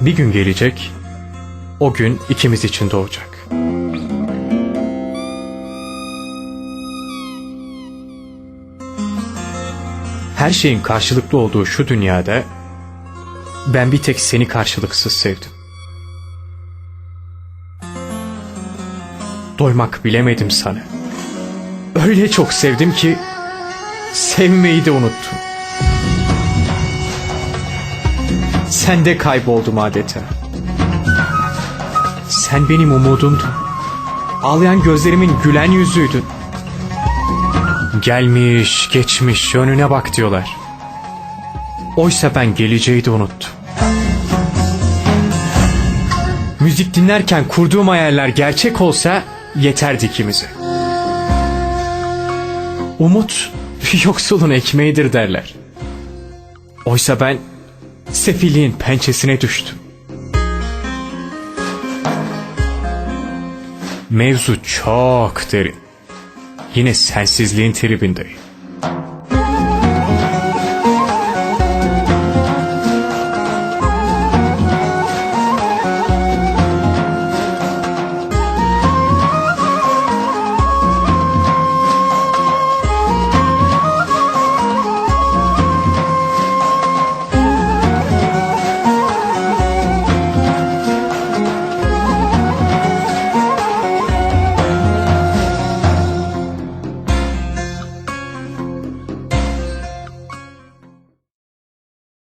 Bir gün gelecek, o gün ikimiz için doğacak. Her şeyin karşılıklı olduğu şu dünyada ben bir tek seni karşılıksız sevdim. Doymak bilemedim sana. Öyle çok sevdim ki sevmeyi de unuttum. Sende kayboldum adeta. Sen benim umudumdun. Ağlayan gözlerimin gülen yüzüydün. Gelmiş, geçmiş, önüne bak diyorlar. Oysa ben geleceği de unuttum. Müzik dinlerken kurduğum hayaller gerçek olsa yeterdi ikimize. Umut yoksulun ekmeğidir derler. Oysa ben sefilliğin pençesine düştüm. Mevzu çok derin. Yine sensizliğin tribindeyim.